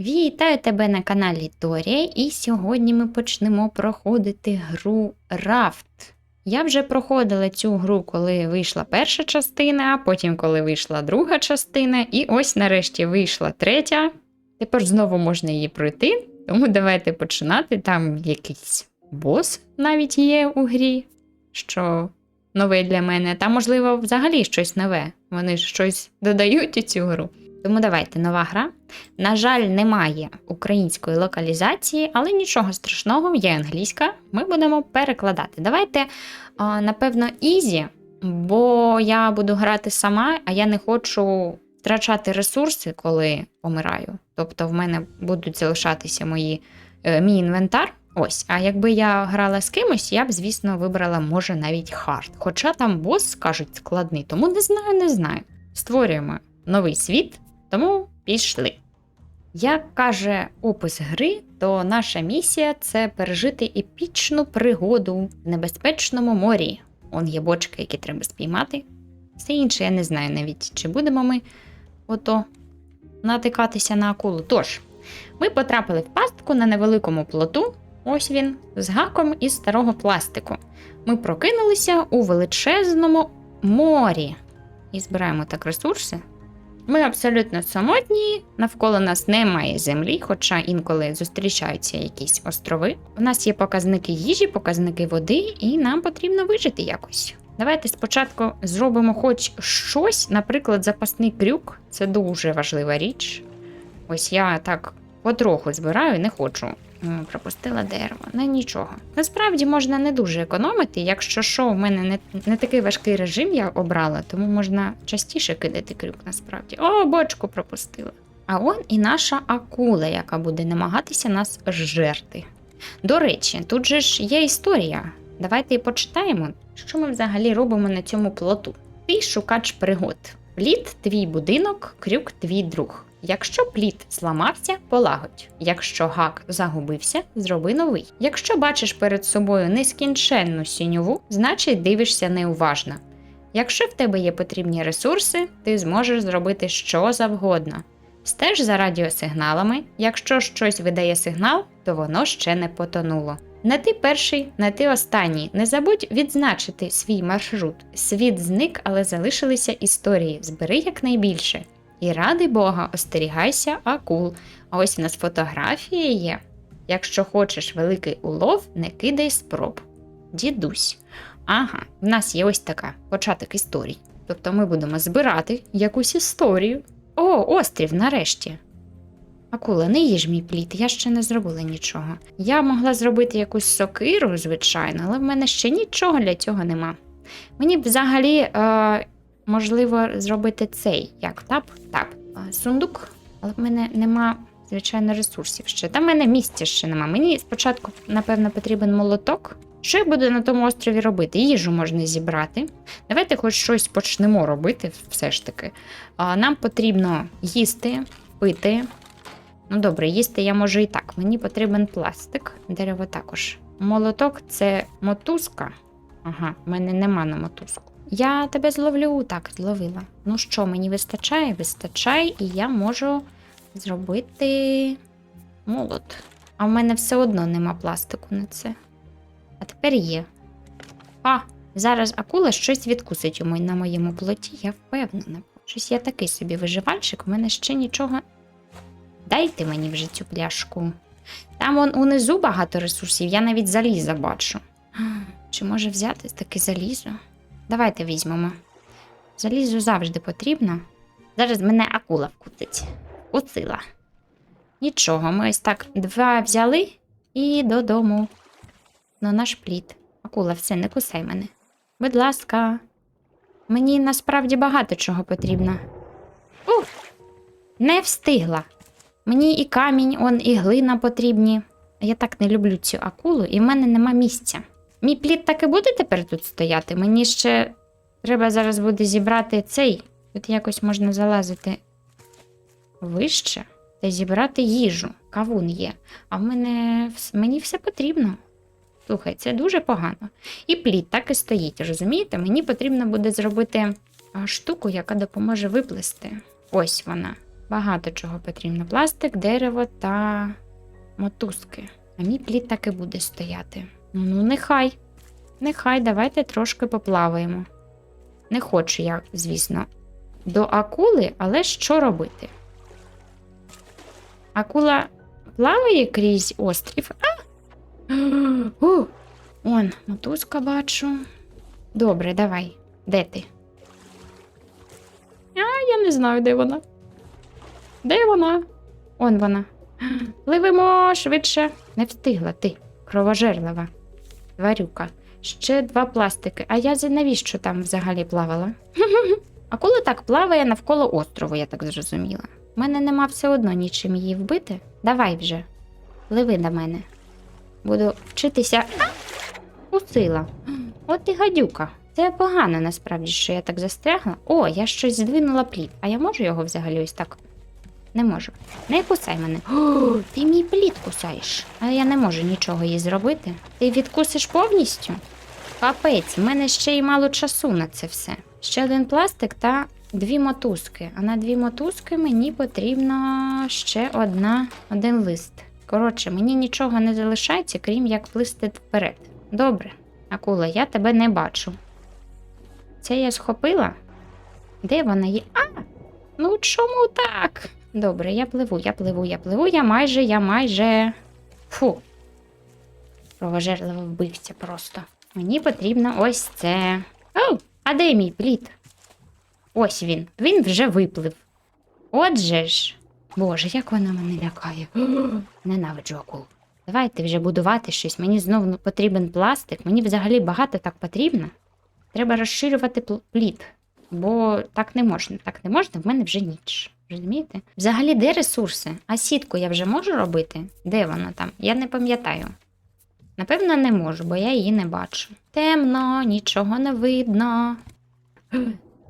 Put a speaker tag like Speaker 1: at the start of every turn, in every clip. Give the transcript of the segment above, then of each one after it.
Speaker 1: Вітаю тебе на каналі Торія, і сьогодні ми почнемо проходити гру Рафт. Я вже проходила цю гру, коли вийшла перша частина, а потім, коли вийшла друга частина, і ось нарешті вийшла третя. Тепер знову можна її пройти, тому давайте починати. Там якийсь бос навіть є у грі, що нове для мене, та, можливо, взагалі щось нове. Вони ж щось додають у цю гру. Тому давайте нова гра. На жаль, немає української локалізації, але нічого страшного, є англійська. Ми будемо перекладати. Давайте, напевно, ізі, бо я буду грати сама, а я не хочу втрачати ресурси, коли помираю. Тобто в мене будуть залишатися мої, е, мій інвентар. Ось, а якби я грала з кимось, я б, звісно, вибрала, може, навіть хард. Хоча там бос, скажуть, складний, тому не знаю, не знаю. Створюємо новий світ, тому пішли. Як каже опис гри, то наша місія це пережити епічну пригоду в небезпечному морі. Он є бочки, які треба спіймати. Все інше я не знаю навіть, чи будемо ми ото натикатися на акулу. Тож, ми потрапили в пастку на невеликому плоту. Ось він, з гаком із старого пластику. Ми прокинулися у величезному морі і збираємо так ресурси. Ми абсолютно самотні, навколо нас немає землі, хоча інколи зустрічаються якісь острови. У нас є показники їжі, показники води, і нам потрібно вижити якось. Давайте спочатку зробимо хоч щось, наприклад, запасний крюк це дуже важлива річ. Ось я так потроху збираю, не хочу. Пропустила дерево, не нічого. Насправді можна не дуже економити. Якщо що, в мене не, не такий важкий режим я обрала, тому можна частіше кидати крюк насправді. О, бочку пропустила. А он і наша акула, яка буде намагатися нас жерти. До речі, тут же ж є історія. Давайте і почитаємо, що ми взагалі робимо на цьому плоту. Ти шукач пригод. Плід твій будинок, крюк твій друг. Якщо плід зламався, полагодь. Якщо гак загубився, зроби новий. Якщо бачиш перед собою нескінченну сіньову, значить дивишся неуважно. Якщо в тебе є потрібні ресурси, ти зможеш зробити що завгодно. Стеж за радіосигналами, якщо щось видає сигнал, то воно ще не потонуло. Не ти перший, не ти останній. Не забудь відзначити свій маршрут. Світ зник, але залишилися історії. Збери якнайбільше. І ради Бога, остерігайся акул. А ось у нас фотографія є. Якщо хочеш великий улов, не кидай спроб. Дідусь. Ага, в нас є ось така початок історій. Тобто ми будемо збирати якусь історію. О, острів, нарешті. Акула, не їж мій плід, я ще не зробила нічого. Я могла зробити якусь сокиру, звичайно, але в мене ще нічого для цього нема. Мені б взагалі е, можливо зробити цей як тап, тап, сундук, але в мене нема, звичайно, ресурсів ще. Та в мене місця ще нема. Мені спочатку, напевно, потрібен молоток. Що я буду на тому острові робити? Їжу можна зібрати. Давайте хоч щось почнемо робити, все ж таки. А, нам потрібно їсти, пити. Ну, добре, їсти я можу і так. Мені потрібен пластик, дерево також. Молоток це мотузка. Ага, в мене нема на мотузку. Я тебе зловлю, так, зловила. Ну що, мені вистачає? Вистачає, і я можу зробити молот. А в мене все одно нема пластику на це. А тепер є. А, зараз акула щось відкусить у на моєму плоті, я впевнена. Щось я такий собі виживальщик, у мене ще нічого. Дайте мені вже цю пляшку. Там вон унизу багато ресурсів, я навіть заліза бачу. Чи може взяти таке залізо? Давайте візьмемо. Залізо завжди потрібно. Зараз мене акула вкусить. Вкусила. Нічого, ми ось так два взяли і додому. На наш плід. Акула, все, не кусай мене. Будь ласка. Мені насправді багато чого потрібно. Ух! Не встигла. Мені і камінь, он, і глина потрібні. Я так не люблю цю акулу, і в мене нема місця. Мій плід так і буде тепер тут стояти. Мені ще треба зараз буде зібрати цей. Тут якось можна залазити вище та зібрати їжу. Кавун є. А в мене мені все потрібно. Слухай, це дуже погано. І плід так і стоїть, розумієте? Мені потрібно буде зробити штуку, яка допоможе виплисти. Ось вона. Багато чого потрібно. Пластик, дерево та мотузки. А мій плід так і буде стояти. Ну, ну нехай. Нехай, давайте трошки поплаваємо. Не хочу я, звісно, до акули, але що робити? Акула плаває крізь острів. А! У, он, мотузка бачу. Добре, давай. Де ти? А, я не знаю, де вона. Де вона? Он вона. Пливемо швидше. Не встигла ти, кровожерлива. Тварюка. Ще два пластики. А я навіщо там взагалі плавала? Акула так плаває навколо острову, я так зрозуміла. У мене нема все одно нічим її вбити. Давай вже. Пливи до мене. Буду вчитися. А! Усила. От і гадюка. Це погано насправді, що я так застрягла. О, я щось здвинула плід. А я можу його взагалі ось так? Не можу. Не кусай мене. О, ти мій плід кусаєш. А я не можу нічого їй зробити. Ти відкусиш повністю? Капець, в мене ще й мало часу на це все. Ще один пластик та дві мотузки. А на дві мотузки мені потрібно ще одна, один лист. Коротше, мені нічого не залишається, крім як плисти вперед. Добре, акула, я тебе не бачу. Це я схопила? Де вона є? А! Ну чому так? Добре, я пливу, я пливу, я пливу, я майже, я майже. Фу. Кровожерливо вбивця просто. Мені потрібно ось це. Оу, а де мій плід? Ось він. Він вже виплив. Отже ж. Боже, як вона мене лякає. Ненавиджу акул. Давайте вже будувати щось. Мені знову потрібен пластик. Мені взагалі багато так потрібно. Треба розширювати плід. Бо так не можна. Так не можна, в мене вже ніч. Розумієте? Взагалі, де ресурси? А сітку я вже можу робити? Де вона там? Я не пам'ятаю. Напевно, не можу, бо я її не бачу. Темно, нічого не видно.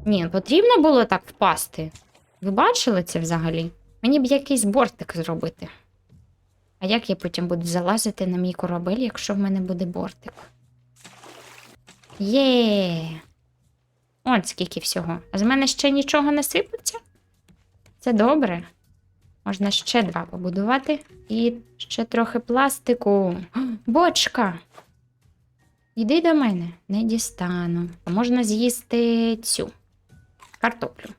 Speaker 1: Ні, потрібно було так впасти. Ви бачили це взагалі? Мені б якийсь бортик зробити. А як я потім буду залазити на мій корабель, якщо в мене буде бортик? Є. Он скільки всього. А з мене ще нічого не сипеться? Це добре. Можна ще два побудувати. І ще трохи пластику. Бочка. Іди до мене, не дістану. А можна з'їсти цю картоплю.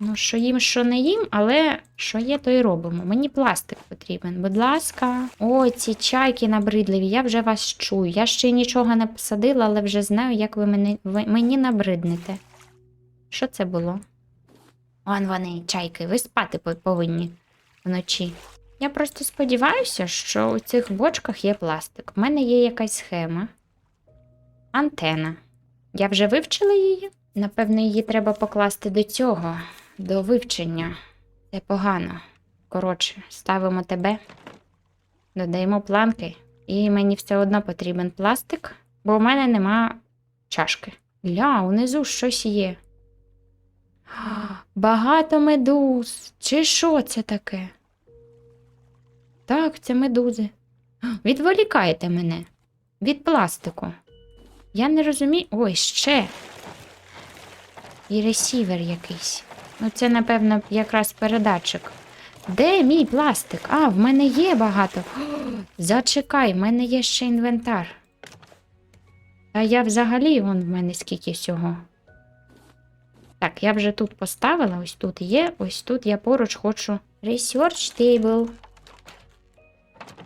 Speaker 1: Ну, що їм, що не їм, але що є, то й робимо. Мені пластик потрібен. Будь ласка. Ой, ці чайки набридливі, я вже вас чую. Я ще нічого не посадила, але вже знаю, як ви, мене, ви мені набриднете. Що це було? Вон вони, чайки, ви спати повинні вночі. Я просто сподіваюся, що у цих бочках є пластик. У мене є якась схема. Антена. Я вже вивчила її. Напевно, її треба покласти до цього, до вивчення. Це погано. Коротше, ставимо тебе, додаємо планки, і мені все одно потрібен пластик, бо у мене нема чашки. Ля, унизу щось є. Багато медуз. Чи що це таке? Так, це медузи. Відволікаєте мене від пластику. Я не розумію. Ой, ще. І ресівер якийсь. Ну, це, напевно, якраз передатчик. Де мій пластик? А, в мене є багато. Зачекай, в мене є ще інвентар. А я взагалі, вон в мене скільки всього. Так, я вже тут поставила, ось тут є, ось тут я поруч хочу Research Table.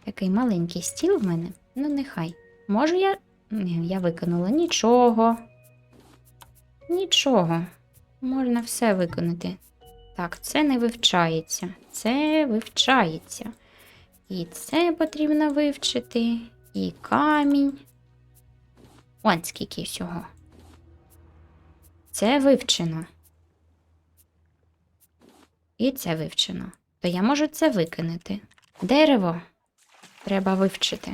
Speaker 1: Такий маленький стіл в мене. Ну, нехай. Можу я. Ні, я виконала нічого. Нічого. Можна все виконати. Так, це не вивчається. Це вивчається. І це потрібно вивчити. І камінь. Ось скільки всього. Це вивчено. І це вивчено. То я можу це викинути. Дерево треба вивчити.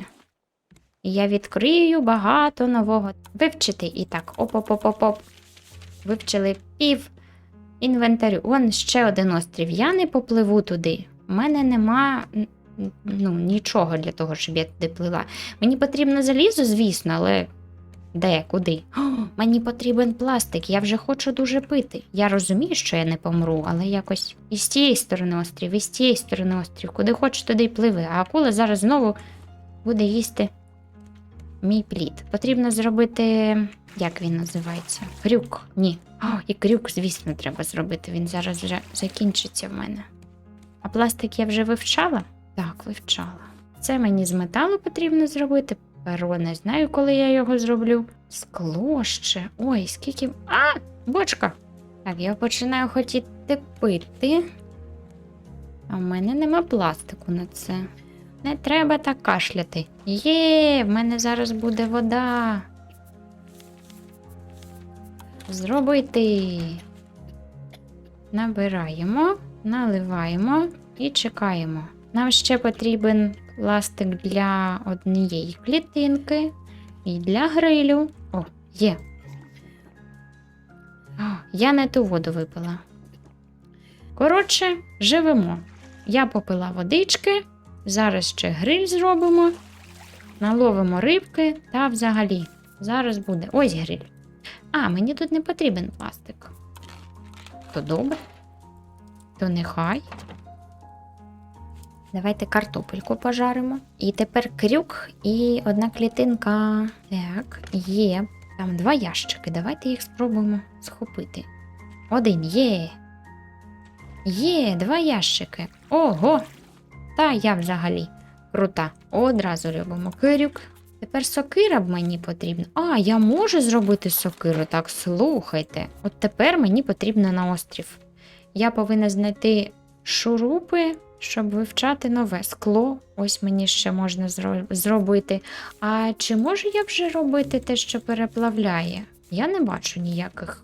Speaker 1: І я відкрию багато нового. Вивчити і так. Оп-оп-оп-оп. Вивчили пів інвентарю. Вон ще один острів. Я не попливу туди. У мене нема ну, нічого для того, щоб я туди плила. Мені потрібно залізо, звісно, але Де, куди? О, мені потрібен пластик, я вже хочу дуже пити. Я розумію, що я не помру, але якось і з тієї сторони острів, і з тієї сторони острів. Куди хочеш, туди й пливи. А акула зараз знову буде їсти мій плід. Потрібно зробити. Як він називається? Крюк. Ні. О, і крюк, звісно, треба зробити. Він зараз вже закінчиться в мене. А пластик я вже вивчала? Так, вивчала. Це мені з металу потрібно зробити. Перо не знаю, коли я його зроблю. Скло ще. Ой, скільки. А! Бочка! Так, я починаю хотіти пити. А в мене нема пластику на це. Не треба так кашляти. Є, в мене зараз буде вода. Зробити. Набираємо, наливаємо і чекаємо. Нам ще потрібен пластик для однієї клітинки і для грилю. О, є. О, я не ту воду випила. Коротше, живемо. Я попила водички, зараз ще гриль зробимо, наловимо рибки та взагалі. Зараз буде. Ось гриль. А, мені тут не потрібен пластик. То добре, то нехай. Давайте картопельку пожаримо. І тепер крюк і одна клітинка. Так, є. Там два ящики. Давайте їх спробуємо схопити. Один є. Є, два ящики. Ого! Та я взагалі крута. Одразу робимо крюк. Тепер сокира б мені потрібна. А, я можу зробити сокиру. Так, слухайте. От тепер мені потрібно на острів. Я повинна знайти шурупи, щоб вивчати нове скло. Ось мені ще можна зро- зробити. А чи можу я вже робити те, що переплавляє? Я не бачу ніяких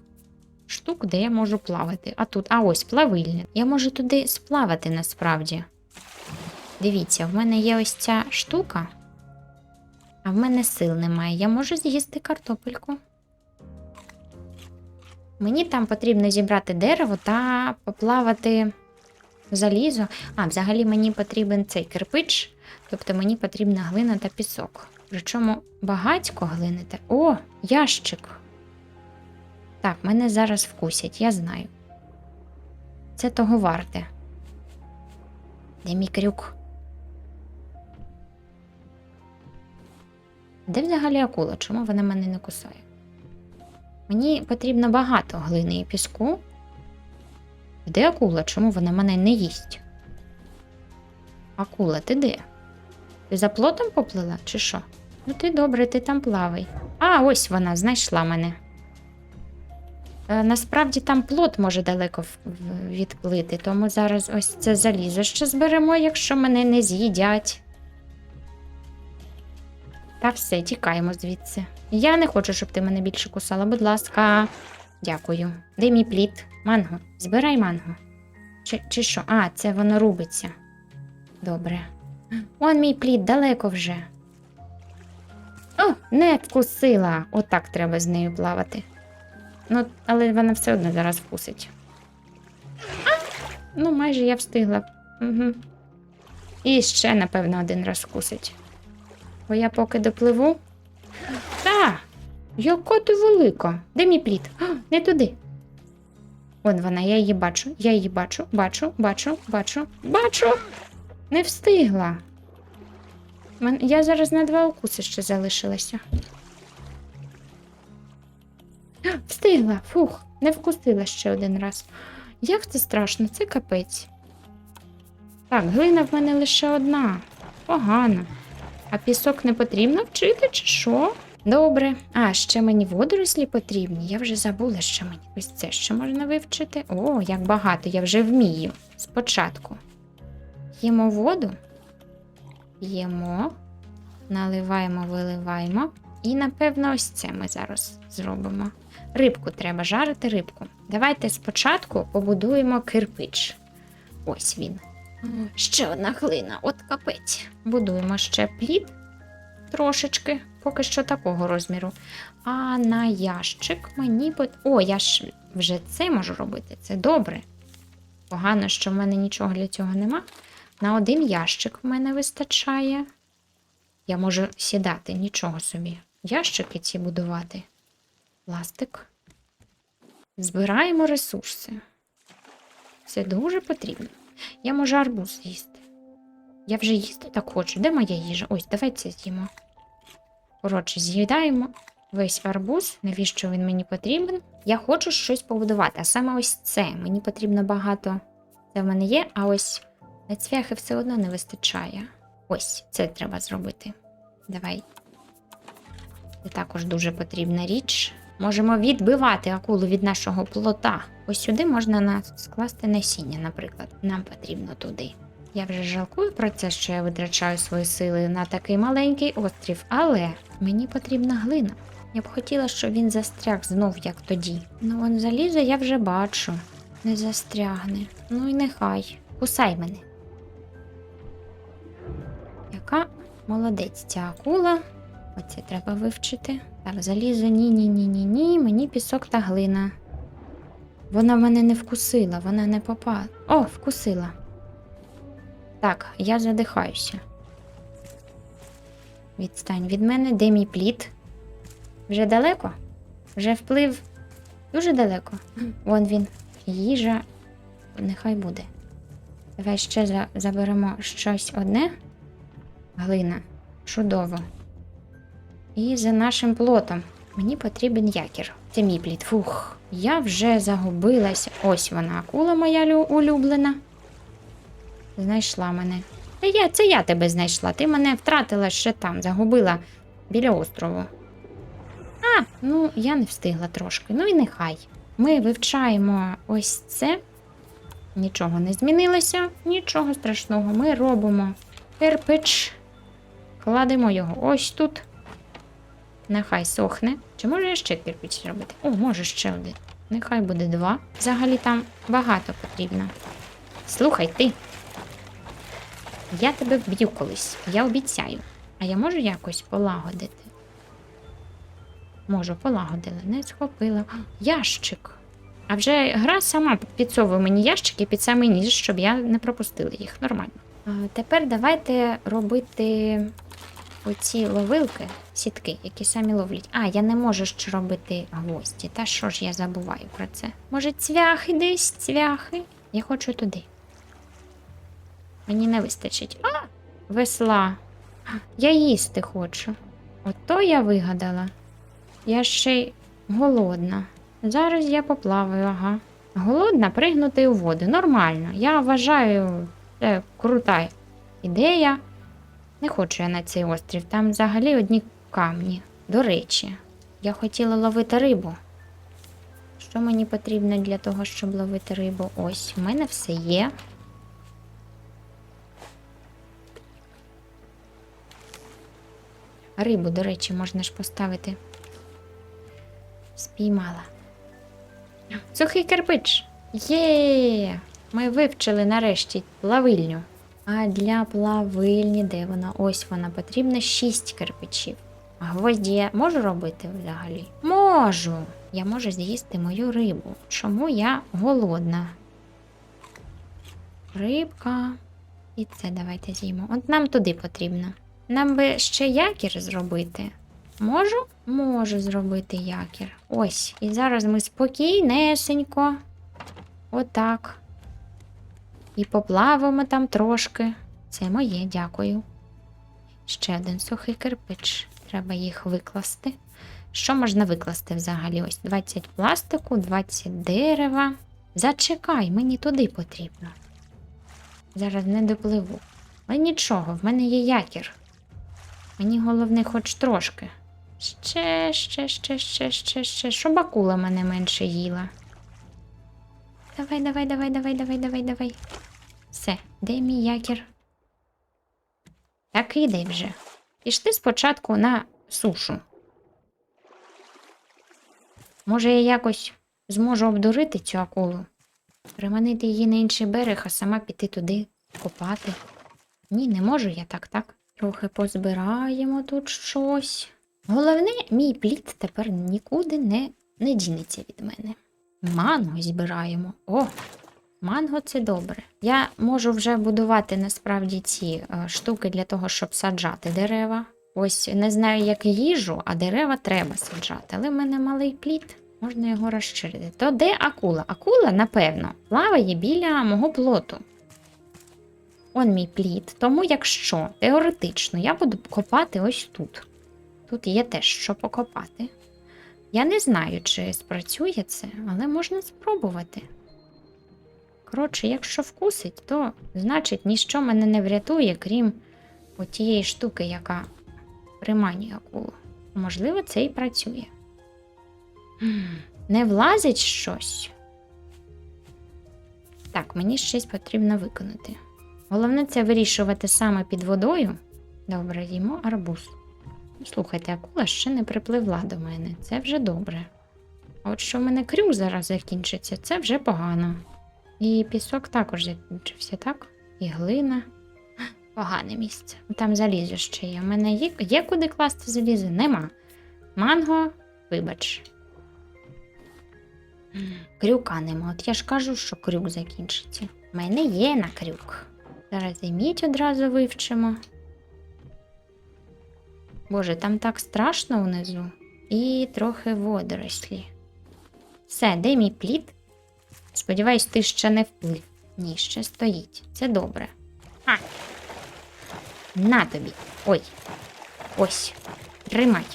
Speaker 1: штук, де я можу плавати. А тут, а ось плавильня. Я можу туди сплавати насправді. Дивіться, в мене є ось ця штука, а в мене сил немає. Я можу з'їсти картопельку. Мені там потрібно зібрати дерево та поплавати залізо. А, взагалі мені потрібен цей кирпич, тобто мені потрібна глина та пісок. Причому багатько глини та. О, ящик. Так, мене зараз вкусять, я знаю. Це того варте. Де мій крюк? Де взагалі акула? Чому вона мене не кусає? Мені потрібно багато глини і піску. Де акула? Чому вона мене не їсть? Акула, ти де? Ти за плотом поплила, чи що? Ну ти добре, ти там плавай. А, ось вона знайшла мене. Е, насправді там плот може далеко відплити, тому зараз ось це залізо ще зберемо, якщо мене не з'їдять. Та все, тікаємо звідси. Я не хочу, щоб ти мене більше кусала, будь ласка. Дякую. Де мій плід? Манго. Збирай манго. Чи, чи що? А, це воно рубиться. Добре. Он мій плід далеко вже. О, не вкусила. Отак треба з нею плавати. Ну, але вона все одно зараз вкусить. А, ну, майже я встигла. Угу. І ще, напевно, один раз вкусить. Бо я поки допливу. Та, яка ти велика. Де мій плід? А, не туди. Вон вона, я її бачу, я її бачу, бачу, бачу, бачу, бачу. Не встигла. Я зараз на два укуси ще залишилася. Встигла, фух, не вкусила ще один раз. Як це страшно, це капець. Так, глина в мене лише одна. Погано. А пісок не потрібно вчити, чи що? Добре. А, ще мені водорослі потрібні. Я вже забула, що мені ось це ще можна вивчити. О, як багато, я вже вмію. Спочатку. П'ємо воду. П'ємо. Наливаємо, виливаємо. І, напевно, ось це ми зараз зробимо. Рибку треба жарити рибку. Давайте спочатку побудуємо кирпич. Ось він. Ще одна глина, от капець. Будуємо ще плід трошечки, поки що такого розміру. А на ящик мені пот... О, я ж вже це можу робити. Це добре. Погано, що в мене нічого для цього нема. На один ящик в мене вистачає. Я можу сідати, нічого собі. ящики ці будувати. Пластик. Збираємо ресурси. Це дуже потрібно. Я можу арбуз з'їсти. Я вже їсти так хочу. Де моя їжа? Ось, давай це з'їмо. Коротше, з'їдаємо весь арбуз. Навіщо він мені потрібен? Я хочу щось побудувати, а саме ось це. Мені потрібно багато. Це в мене є, а ось на цвяхи все одно не вистачає. Ось це треба зробити. Давай. Це також дуже потрібна річ. Можемо відбивати акулу від нашого плота. Ось сюди можна скласти насіння, наприклад. Нам потрібно туди. Я вже жалкую про це, що я витрачаю свої сили на такий маленький острів, але мені потрібна глина. Я б хотіла, щоб він застряг знов, як тоді. Ну, вон залізо я вже бачу. Не застрягне. Ну і нехай. Кусай мене. Яка молодець ця акула. Оце треба вивчити. Так, залізо, ні, ні, ні, ні, ні. Мені пісок та глина. Вона мене не вкусила, вона не попала. О, вкусила. Так, я задихаюся. Відстань від мене, де мій плід? Вже далеко? Вже вплив дуже далеко. Вон він. Їжа. Нехай буде. Давай ще за- заберемо щось одне. Глина. Чудово. І за нашим плотом. Мені потрібен якір. Це мій плід. Фух. Я вже загубилася. Ось вона, акула моя улюблена. Знайшла мене. Я, це я тебе знайшла. Ти мене втратила ще там, загубила біля острову. А, ну я не встигла трошки. Ну і нехай. Ми вивчаємо ось це. Нічого не змінилося, нічого страшного. Ми робимо кирпич. Кладемо його ось тут. Нехай сохне. Чи можу я ще кирпич зробити? О, може ще один. Нехай буде два. Взагалі там багато потрібно. Слухай ти. Я тебе вб'ю колись, я обіцяю. А я можу якось полагодити? Можу, полагодила, не схопила. Ящик. А вже гра сама підсовує мені ящики під самий ніж, щоб я не пропустила їх. Нормально. А, тепер давайте робити оці ловилки, сітки, які самі ловлять. А, я не можу ще робити гвозді. Та що ж я забуваю про це? Може, цвяхи десь, цвяхи? Я хочу туди. Мені не вистачить. А! Весла. Я їсти хочу. Ото я вигадала. Я ще й голодна. Зараз я поплаваю, ага. Голодна пригнути у воду. Нормально. Я вважаю, це крута ідея. Не хочу я на цей острів. Там взагалі одні камні. До речі, я хотіла ловити рибу. Що мені потрібно для того, щоб ловити рибу? Ось, у мене все є. Рибу, до речі, можна ж поставити. Спіймала. Сухий кирпич. Є! Ми вивчили нарешті плавильню. А для плавильні, де вона? Ось вона потрібно 6 кирпичів. А гвозді я можу робити взагалі? Можу. Я можу з'їсти мою рибу. Чому я голодна? Рибка. І це давайте з'їмо. От нам туди потрібно. Нам би ще якір зробити. Можу? Можу зробити якір. Ось. І зараз ми спокійнесенько. Отак. І поплавимо там трошки. Це моє, дякую. Ще один сухий кирпич. Треба їх викласти. Що можна викласти взагалі? Ось 20 пластику, 20 дерева. Зачекай, мені туди потрібно. Зараз не допливу. Але нічого, в мене є якір. Мені головне хоч трошки. Ще, ще, ще, ще, ще, ще. Щоб акула мене менше їла. Давай, давай, давай, давай, давай, давай, давай. Все, де мій якір? Так іди вже. Пішли спочатку на сушу. Може, я якось зможу обдурити цю акулу, приманити її на інший берег, а сама піти туди копати. Ні, не можу я так, так. Трохи позбираємо тут щось. Головне, мій плід тепер нікуди не, не дінеться від мене. Манго збираємо. О, манго це добре. Я можу вже будувати насправді ці е, штуки для того, щоб саджати дерева. ось не знаю, як їжу, а дерева треба саджати. Але в мене малий плід, можна його розширити. То де акула? Акула, напевно, плаває біля мого плоту. Он мій плід. Тому, якщо теоретично я буду копати ось тут. Тут є теж що покопати. Я не знаю, чи спрацює це, але можна спробувати. Коротше, якщо вкусить, то значить ніщо мене не врятує, крім отієї штуки, яка приманює акулу. Можливо, це і працює. Не влазить щось. Так, мені щось потрібно виконати. Головне це вирішувати саме під водою. Добре, їмо арбуз. Слухайте, акула ще не припливла до мене. Це вже добре. От що в мене крюк зараз закінчиться, це вже погано. І пісок також закінчився, так? І глина. Погане місце. Там залізо ще є. У мене є, є куди класти залізо? Нема. Манго, вибач. Крюка нема. От я ж кажу, що крюк закінчиться. У мене є на крюк. Зараз і мідь одразу вивчимо. Боже, там так страшно внизу. І трохи водорослі. Все, де мій плід? Сподіваюсь, ти ще не вплив. Ні, ще стоїть. Це добре. А. На тобі. Ой. Ось. Тримай.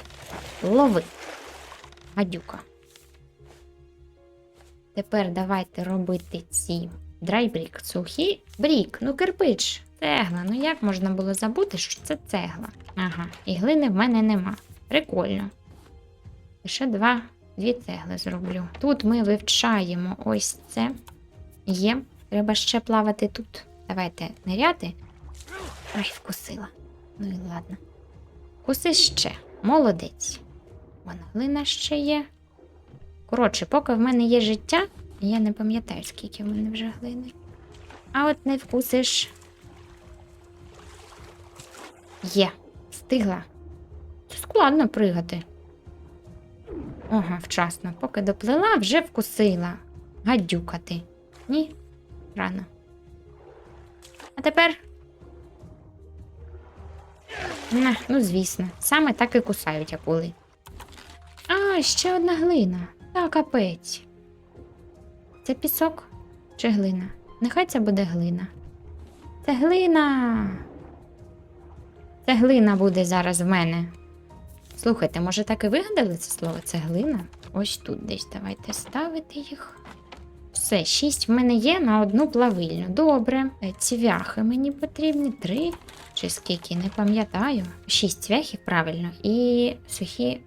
Speaker 1: Лови. Гадюка. Тепер давайте робити ці драйбрік. Сухі брік. Ну, кирпич. Цегла. Ну як можна було забути, що це цегла? Ага, і глини в мене нема. Прикольно. Лише два, дві цегли зроблю. Тут ми вивчаємо ось це. Є. Треба ще плавати тут. Давайте ниряти. Ай, вкусила. Ну і ладно. Куси ще. Молодець. Вона глина ще є. Коротше, поки в мене є життя, я не пам'ятаю, скільки в мене вже глини. А от не вкусиш. Є, встигла. Це складно пригати. Ага, вчасно. Поки доплила, вже вкусила. Гадюка ти. Ні, рано. А тепер. На, ну, звісно, саме так і кусають акули. А, ще одна глина. Та капець. Це пісок чи глина? Нехай це буде глина. Це глина. Це глина буде зараз в мене. Слухайте, може так і вигадали це слово? Це глина? Ось тут десь давайте ставити їх. Все, шість в мене є на одну плавильню. Добре. Е, Цвяхи мені потрібні. Три чи скільки, не пам'ятаю. Шість цвяхів, правильно, і сухі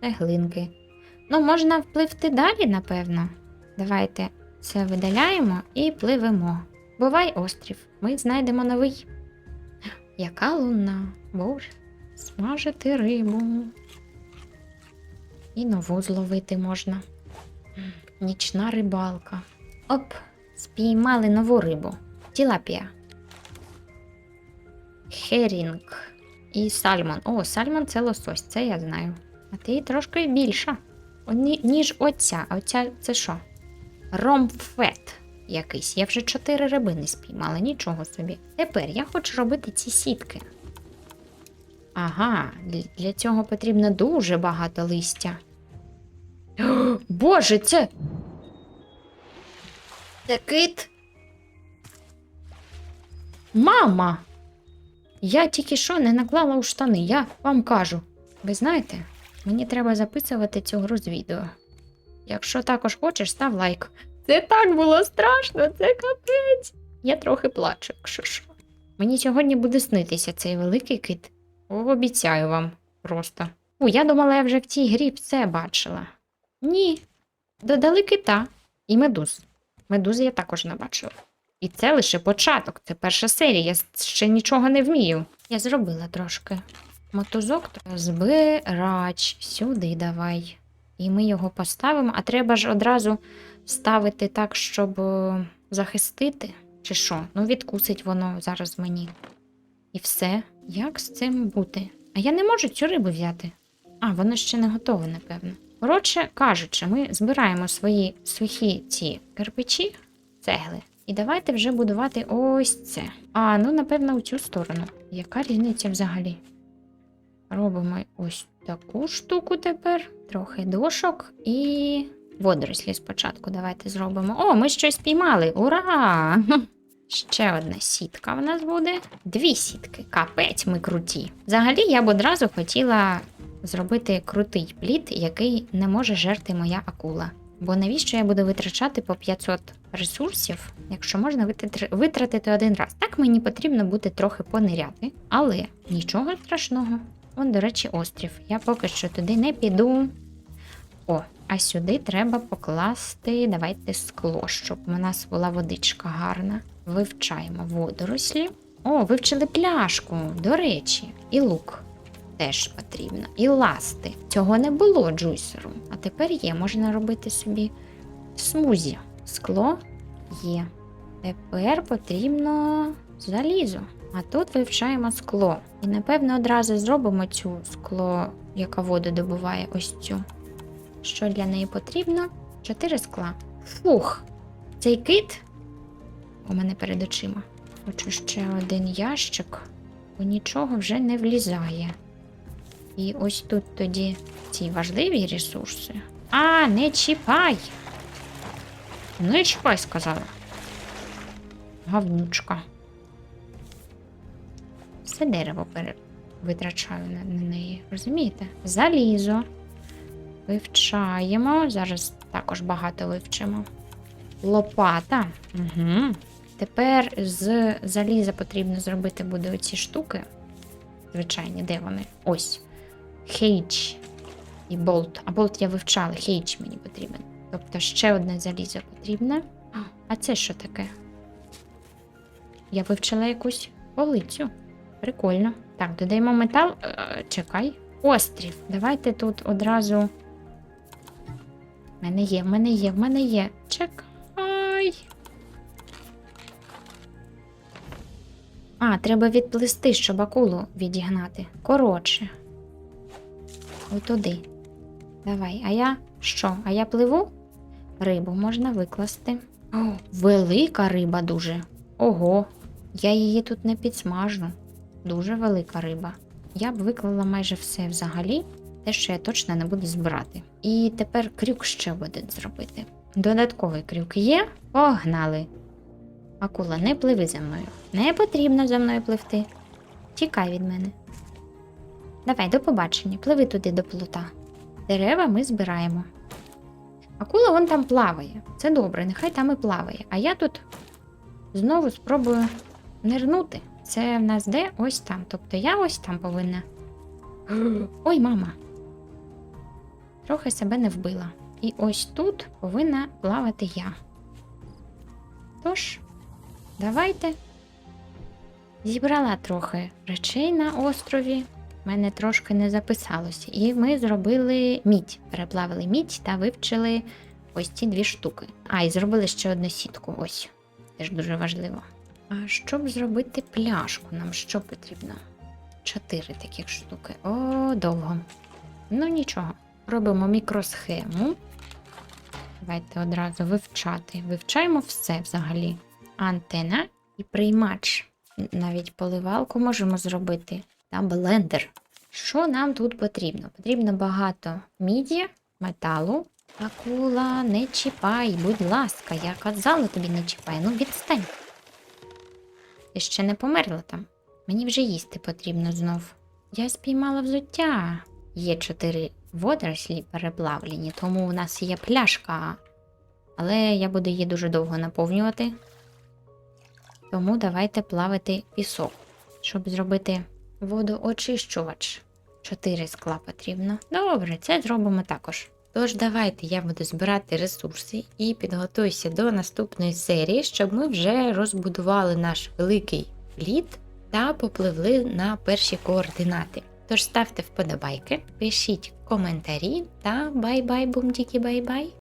Speaker 1: цеглинки. Ну, можна впливти далі, напевно. Давайте це видаляємо і пливемо. Бувай острів, ми знайдемо новий. Яка луна, боже, смажити рибу. І нову зловити можна. Нічна рибалка. Оп, спіймали нову рибу. Тілапія. Херінг. І сальмон. О, сальмон це лосось, це я знаю. А ти трошки більша. Ні- ніж оця. А оця це що? Ромфет якийсь. Я вже чотири рибини спіймала, нічого собі. Тепер я хочу робити ці сітки. Ага, для- цього потрібно дуже багато листя. О, Боже, це. Це кит. Мама! Я тільки що не наклала у штани, я вам кажу. Ви знаєте, мені треба записувати цю гру з відео. Якщо також хочеш, став лайк. Це так було страшно, це капець. Я трохи плачу, якщо що. Мені сьогодні буде снитися цей великий кит. Обіцяю вам просто. У, я думала, я вже в цій грі все бачила. Ні. Додали кита і медуз. Медузи я також не бачила. І це лише початок, це перша серія, я ще нічого не вмію. Я зробила трошки. Мотузок збирач. Сюди давай. І ми його поставимо, а треба ж одразу ставити так, щоб е, захистити. Чи що? Ну, відкусить воно зараз мені. І все. Як з цим бути? А я не можу цю рибу взяти. А, воно ще не готове, напевно. Коротше кажучи, ми збираємо свої сухі ці кирпичі, цегли. І давайте вже будувати ось це. А, ну, напевно, у цю сторону. Яка різниця взагалі? Робимо ось таку штуку тепер. Трохи дошок і водорослі спочатку давайте зробимо. О, ми щось піймали! Ура! Ще одна сітка в нас буде. Дві сітки. Капець, ми круті. Взагалі, я б одразу хотіла зробити крутий плід, який не може жерти моя акула. Бо навіщо я буду витрачати по 500 ресурсів, якщо можна витратити один раз? Так мені потрібно буде трохи пониряти, але нічого страшного. Он, до речі, острів. Я поки що туди не піду. О, а сюди треба покласти, давайте скло, щоб у нас була водичка гарна. Вивчаємо водорослі. О, вивчили пляшку, до речі, і лук теж потрібно. І ласти. Цього не було джуйсеру. А тепер є, можна робити собі смузі. Скло є. Тепер потрібно залізо. А тут вивчаємо скло. І напевно одразу зробимо цю скло, яка воду добуває ось цю. Що для неї потрібно? Чотири скла. Фух! Цей кит у мене перед очима. Хочу ще один ящик, бо нічого вже не влізає. І ось тут тоді ці важливі ресурси. А, не чіпай! Не чіпай, сказала. Гавнючка. Все дерево витрачаю на, на неї. Розумієте? Залізо. Вивчаємо. Зараз також багато вивчимо. Лопата. Угу. Тепер з заліза потрібно зробити буде оці штуки. Звичайні, де вони? Ось. Хейдж і болт. А болт я вивчала, хейдж мені потрібен. Тобто ще одне залізо потрібне. А це що таке? Я вивчила якусь полицю. Прикольно. Так, додаємо метал. Е, чекай. Острів. Давайте тут одразу. В мене є, в мене є, в мене є. Чекай. А, треба відплисти, щоб акулу відігнати. Коротше. Отуди. Давай. А я що? А я пливу? Рибу можна викласти. О, велика риба дуже. Ого. Я її тут не підсмажу. Дуже велика риба. Я б виклала майже все взагалі, те, що я точно не буду збирати. І тепер крюк ще один зробити. Додатковий крюк є. Погнали. Акула, не пливи за мною. Не потрібно за мною пливти. Тікай від мене. Давай, до побачення. Пливи туди до плота. Дерева ми збираємо. Акула вон там плаває. Це добре, нехай там і плаває. А я тут знову спробую нирнути. Це в нас де? Ось там. Тобто я ось там повинна. Ой, мама. Трохи себе не вбила. І ось тут повинна плавати я. Тож, давайте. Зібрала трохи речей на острові. В мене трошки не записалося. І ми зробили мідь. Переплавили мідь та вивчили ось ці дві штуки. А, і зробили ще одну сітку. Ось. Теж дуже важливо. А щоб зробити пляшку, нам що потрібно? Чотири таких штуки. О, довго. Ну нічого. Робимо мікросхему. Давайте одразу вивчати. Вивчаємо все взагалі. Антена і приймач. Навіть поливалку можемо зробити. Та блендер. Що нам тут потрібно? Потрібно багато міді, металу. Акула, не чіпай, будь ласка, я казала тобі не чіпай, ну відстань. Ти ще не померла там. Мені вже їсти потрібно знов. Я спіймала взуття. Є чотири водорослі переплавлені, тому у нас є пляшка. Але я буду її дуже довго наповнювати. Тому давайте плавити пісок, щоб зробити водоочищувач. Чотири скла потрібно. Добре, це зробимо також. Тож давайте я буду збирати ресурси і підготуюся до наступної серії, щоб ми вже розбудували наш великий фліт та попливли на перші координати. Тож ставте вподобайки, пишіть коментарі та бай-бай, бумдіки, бай-бай!